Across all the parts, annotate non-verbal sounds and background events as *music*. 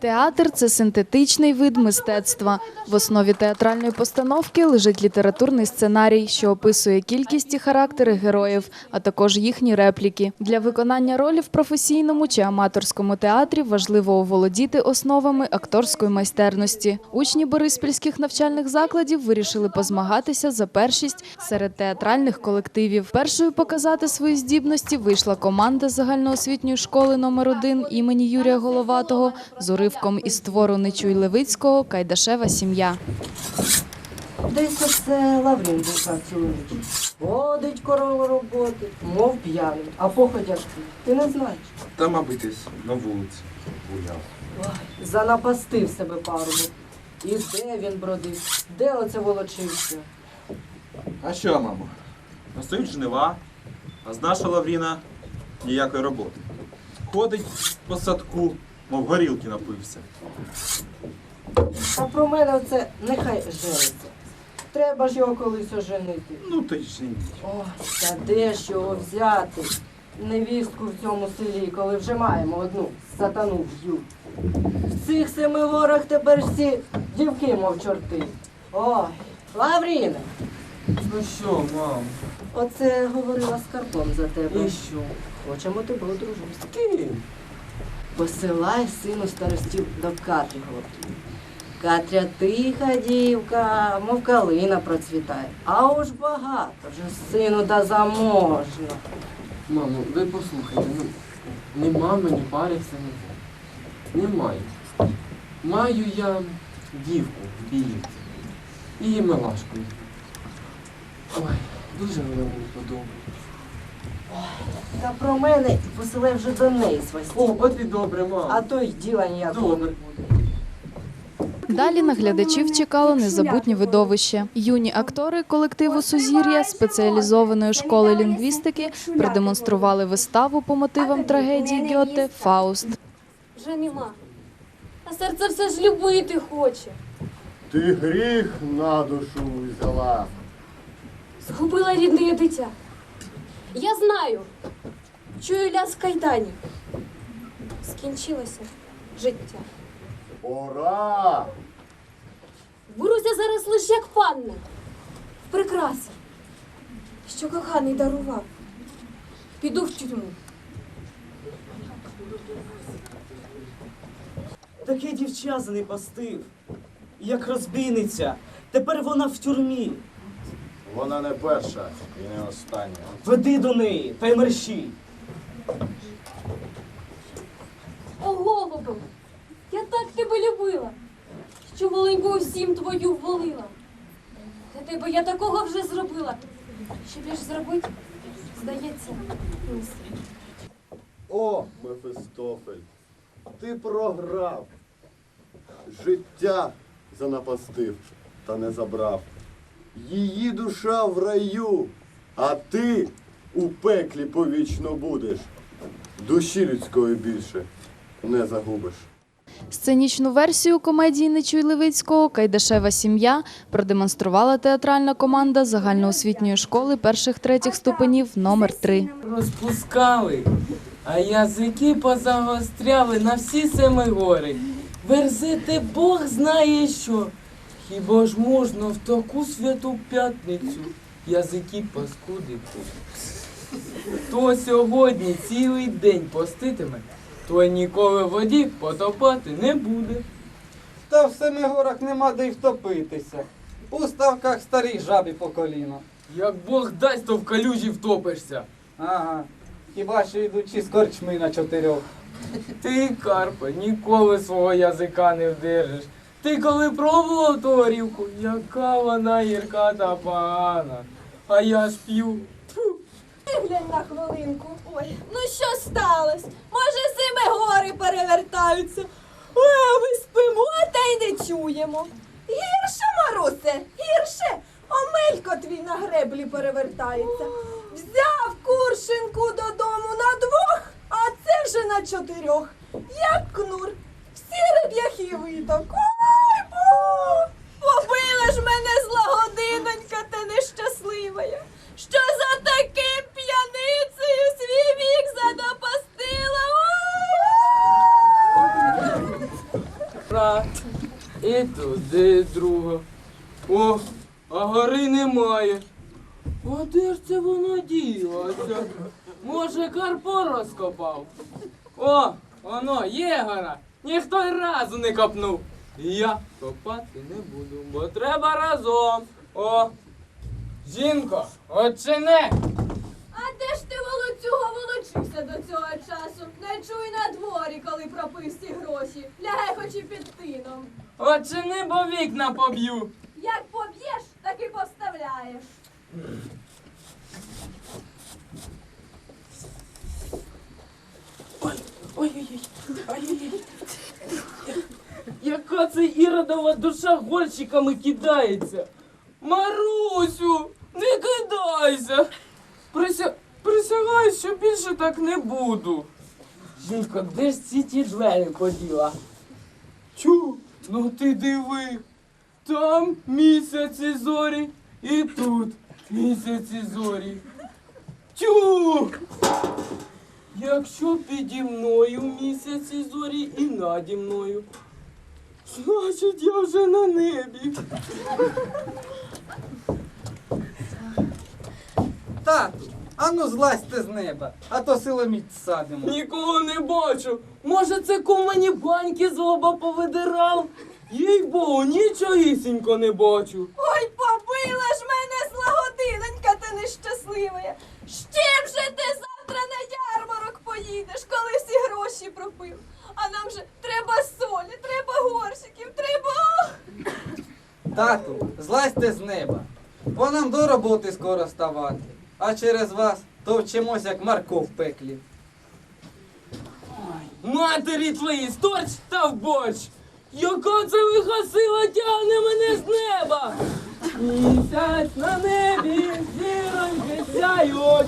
Театр це синтетичний вид мистецтва. В основі театральної постановки лежить літературний сценарій, що описує кількість і характери героїв, а також їхні репліки. Для виконання ролі в професійному чи аматорському театрі важливо оволодіти основами акторської майстерності. Учні бориспільських навчальних закладів вирішили позмагатися за першість серед театральних колективів. Першою показати свої здібності вийшла команда загальноосвітньої школи номер 1 імені Юрія Головатого з уривком із твору Нечуй Левицького Кайдашева сім'я. Десь оце Лаврін дихав цілу ніч. Водить корову роботи, мов п'яний, а походяк ти. Ти не знаєш. Та, мабуть, десь на вулиці гуляв. Ой, занапастив себе парубок. І де він бродив? Де оце волочився? А що, мамо? Настають жнива, а з нашого Лавріна ніякої роботи. Ходить по садку, мов горілки напився. А про мене оце нехай жениться. Треба ж його колись оженити. Ну то й женіть. Ой, та де ж його взяти? Невістку в цьому селі, коли вже маємо одну сатану в'ю. В цих семи горах тепер всі дівки, мов чорти. Ой, Лавріне, Ну що, мам? оце говорила з Карпом за тебе. І що? Хочемо тебе одружити. З ким? Посилай сину старостів до Катрі Голубків. Катря тиха дівка, мов калина процвітає. А уж багато вже сину да заможна. Мамо, ви послухайте, ну нема мені пари в семи. Немає. Маю я дівку в Біївці. Її Милашкою. Ой, дуже вона мені подобається. Та про мене посилай вже до неї О, свасті. от і добре, мамо. А то й діла ніякого Добре. Далі на глядачів чекало незабутнє видовище. Юні актори колективу Сузір'я спеціалізованої школи лінгвістики продемонстрували виставу по мотивам трагедії Гьоте Фауст. Вже нема. А серце все ж любити хоче. Ти гріх на душу взяла. Згубила рідне дитя. Я знаю. Чую ляс кайданів. Скінчилося життя. Пора! Беруся зараз лише як панна. В прикраси, що коханий дарував. Піду в тюрму. Таке дівча занепастив, як розбійниця. Тепер вона в тюрмі. Вона не перша і не остання. Веди до неї та й мерщій. О, голубе, я так тебе любила, що воленьку всім твою ввалила. Для тебе я такого вже зробила. Що більш зробити, здається, не слід. О, Мефистофель, ти програв. Життя занапастив та не забрав. Її душа в раю, а ти у пеклі повічно будеш. Душі людської більше не загубиш. Сценічну версію комедії Нечуй Левицького Кайдашева сім'я продемонструвала театральна команда загальноосвітньої школи перших третіх ступенів номер 3 Розпускали, а язики позагостряли на всі семи гори. Верзете Бог знає що. Хіба ж можна в таку святу п'ятницю язики паскудити? Хто сьогодні цілий день поститиме, той ніколи в воді потопати не буде. Та в семи горах нема де й втопитися. У ставках старі жабі по коліна. Як Бог дасть, то в калюжі втопишся. Ага. Хіба що йдучи з корчми на чотирьох. Ти, Карпе, ніколи свого язика не вдержиш. Ти коли пробував ту горівку, яка вона гірка та погана. А я ж п'ю. Глянь на хвилинку. Ой, ну що сталося? Може, зими гори перевертаються. Ой, а ми спимо та й не чуємо. Гірше, Марусе, гірше. Омелько твій на греблі перевертається. Взяв куршинку додому на двох, а це вже на чотирьох. Як кнур. Всі риб'яхи виток. Побила ж мене зла годинонька та нещаслива. Що за таким п'яницею свій вік занапастила? Ой! і туди друга. О, а гори немає. А де ж це вона ділася? Може, Карпо розкопав? О, воно, є гора. Ніхто й разу не копнув. І я копати не буду, бо треба разом. О, жінко, отчини. А де ж ти волоцюга волочився до цього часу? Не чуй на дворі, коли пропив ці гроші. Лягай хоч і під тином. Отчини, бо вікна поб'ю. Як поб'єш, так і поставляєш. Це іродова душа горщиками кидається? Марусю, не кидайся. Прися... Присягаю, що більше так не буду. Жінка, де ж ці ті двері поділа? Чу, ну ти диви. Там місяці зорі і тут місяці зорі. Тю! Якщо піді мною місяці зорі і наді мною, значить я вже на небі. Тату, ану злазьте з неба, а то силоміць садимо. Нікого не бачу. Може, це кум мені баньки з лоба повидирав? Їй богу, нічогісінько не бачу. Ой, побила ж мене злагодиненька ти нещаслива. З чим же ти завтра на ярмарок поїдеш, коли всі гроші пропив? А нам же треба солі, треба горщиків, треба. Тату, злазьте з неба. Бо нам до роботи скоро ставати. А через вас товчемось, як Марко в пеклі. Матері твої, сторч та в борщ! Яка це лиха сила тягне мене з неба? Місяць на небі, зіроньки сяють.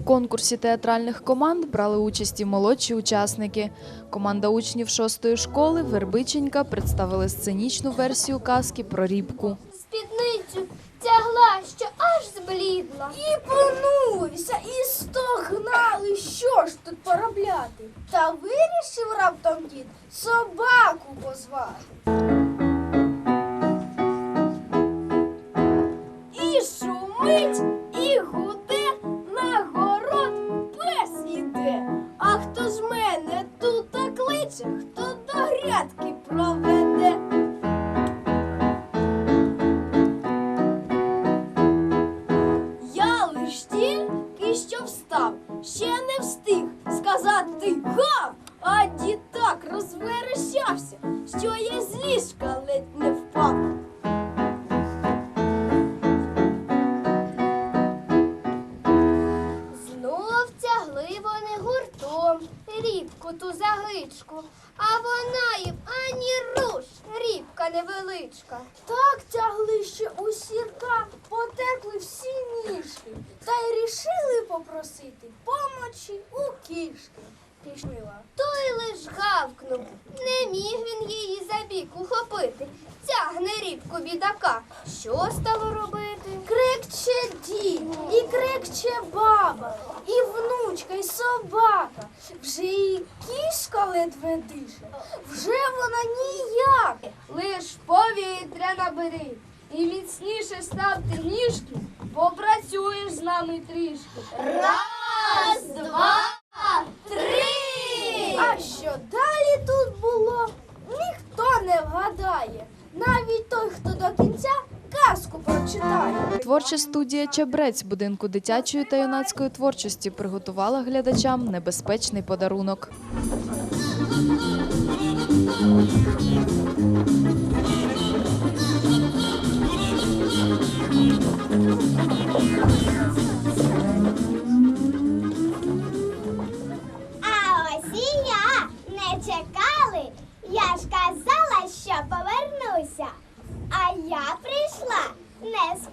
У конкурсі театральних команд брали участь і молодші учасники. Команда учнів шостої школи Вербиченька представили сценічну версію казки про рібку. спідницю тягла, що аж зблідла. І понурився, і стогнали, що ж тут поробляти. Та вирішив раптом дід собаку позвати. І шумить, попросити помочі у кішки. Пішла. Той лиш гавкнув, не міг він її за бік ухопити. Тягне рібку бідака. Що стало робити? Крикче дід, і крикче баба, і внучка, і собака. Вже і кішка ледве дише, вже вона ніяк. Лиш повітря набери. І міцніше ставте ніжки, попрацюєш з нами трішки. Раз, два, три. А що далі тут було, ніхто не вгадає. Навіть той, хто до кінця казку прочитає. Творча студія Чебрець будинку дитячої та юнацької творчості приготувала глядачам небезпечний подарунок. А ось і я не чекали. Я ж казала, що повернуся. А я прийшла не з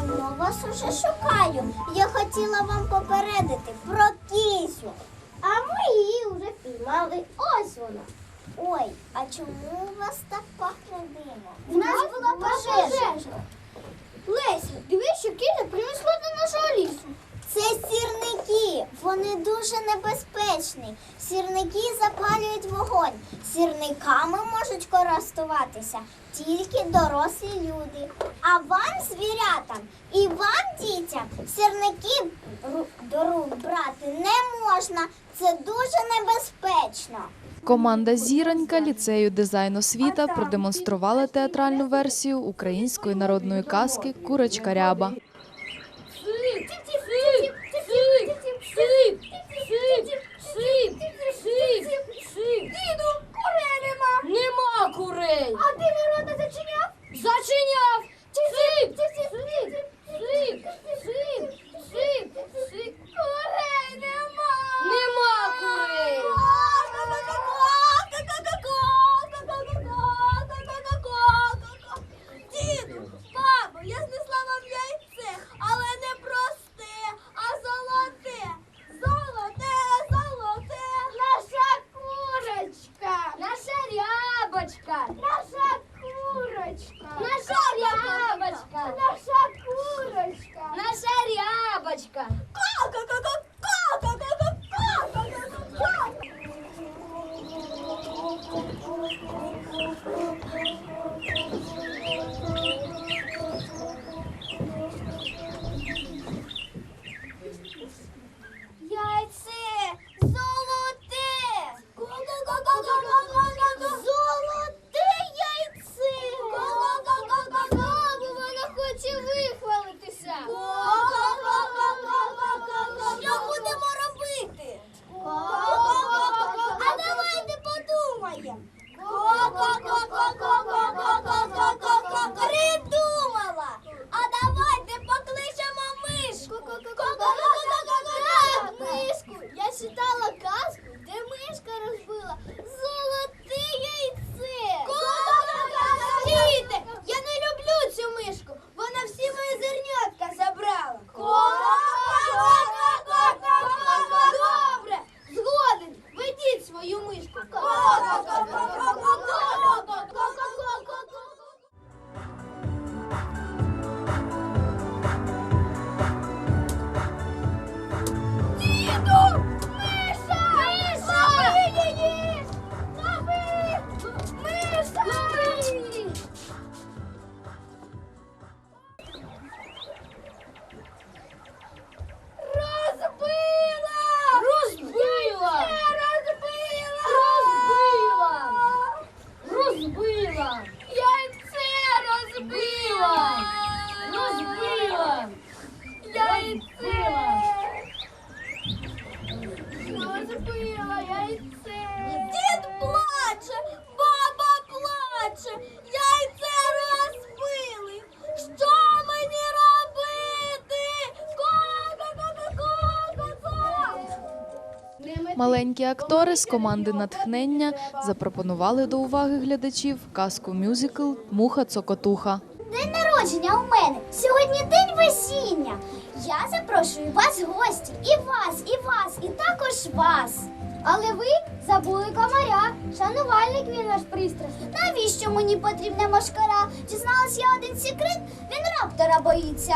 вас уже шукаю. Я хотіла вам попередити про кісю. А ми її вже піймали. Ось вона. Ой, а чому у вас так пахне димом? У нас була пожежа. Леся, дивись, що кіля принесла до нашого лісу. Це сірники. Вони дуже небезпечні. Сірники запалюють вогонь. Сірниками можуть користуватися тільки дорослі люди. А вам, звірятам, і вам, дітям, сірники до рук брати не можна. Це дуже небезпечно. Команда Зіронька ліцею дизайн освіта продемонструвала театральну версію української народної казки Курочка ряба. Маленькі актори з команди натхнення запропонували до уваги глядачів казку мюзикл Муха Цокотуха. День народження у мене. Сьогодні день весіння. Я запрошую вас в гості. І вас, і вас, і також вас. Але ви забули комаря. Шанувальник він ваш пристрасний. Навіщо мені потрібна мошкара? Дізналась я один секрет, він раптора боїться.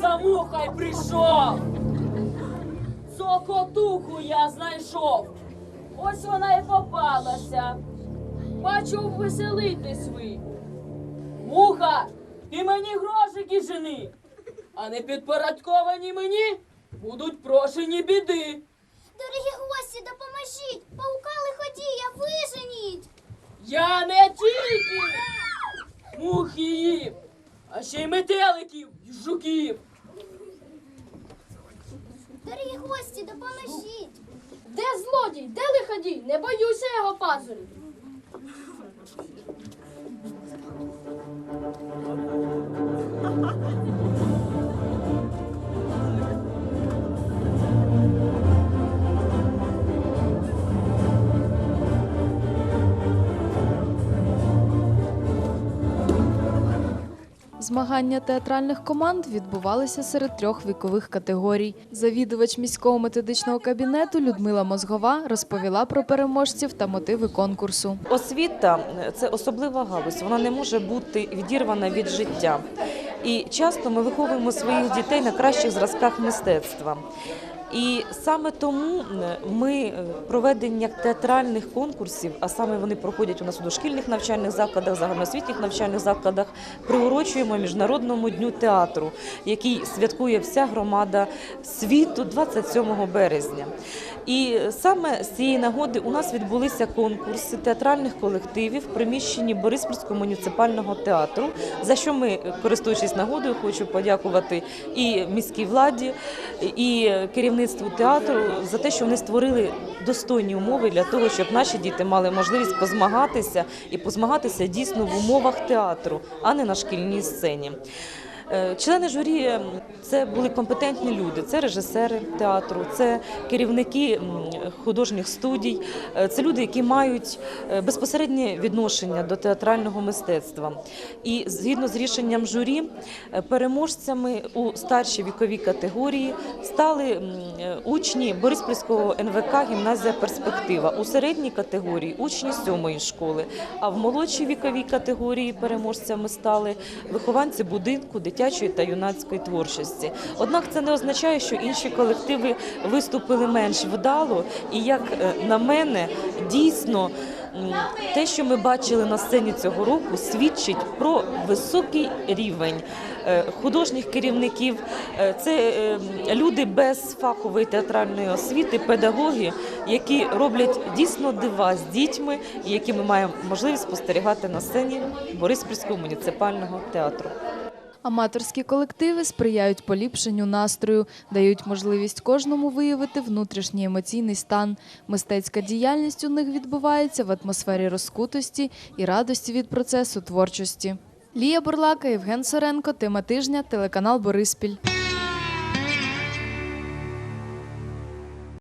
за вуха й прийшов. Сокотуху я знайшов. Ось вона й попалася. Бачу, веселитись ви. Муха, ти мені грошики жени, а не підпорядковані мені будуть прошені біди. Дорогі гості, допоможіть! Паука лиходія, виженіть! Я не тільки мухи їм і метеликів, і жуків. Дорогі гості, допоможіть. Де злодій? Де лиходій? Не боюся його пазурів. *laughs* Змагання театральних команд відбувалися серед трьох вікових категорій. Завідувач міського методичного кабінету Людмила Мозгова розповіла про переможців та мотиви конкурсу. Освіта це особлива галузь, вона не може бути відірвана від життя. І часто ми виховуємо своїх дітей на кращих зразках мистецтва. І саме тому ми е, проведення театральних конкурсів, а саме вони проходять у нас у дошкільних навчальних закладах, загальноосвітніх навчальних закладах, приурочуємо Міжнародному дню театру, який святкує вся громада світу 27 березня. І саме з цієї нагоди у нас відбулися конкурси театральних колективів в приміщенні Бориспільського муніципального театру, за що ми, користуючись нагодою, хочу подякувати і міській владі, і керівництву театру за те, що вони створили достойні умови для того, щоб наші діти мали можливість позмагатися і позмагатися дійсно в умовах театру, а не на шкільній сцені. Е, Члени журі це були компетентні люди, це режисери театру, це керівники художніх студій, е, це люди, які мають е, безпосереднє відношення до театрального мистецтва. І згідно з рішенням журі, переможцями у старшій віковій категорії стали учні Бориспільського НВК гімназія Перспектива. У середній категорії учні сьомої школи. А в молодшій віковій категорії переможцями стали вихованці будинку дитячої та юнацької творчості. Однак це не означає, що інші колективи виступили менш вдало. І як е, на мене, дійсно. Те, що ми бачили на сцені цього року, свідчить про високий рівень е, художніх керівників. Е, Це люди без фахової театральної освіти, педагоги, які роблять дійсно дива з дітьми, які ми маємо можливість спостерігати на сцені Бориспільського муніципального театру. Аматорські колективи сприяють поліпшенню настрою, дають можливість кожному виявити внутрішній емоційний стан. Мистецька діяльність у них відбувається в атмосфері розкутості і радості від процесу творчості. Лія Бурлака, Євген Соренко, тема тижня, телеканал Бориспіль.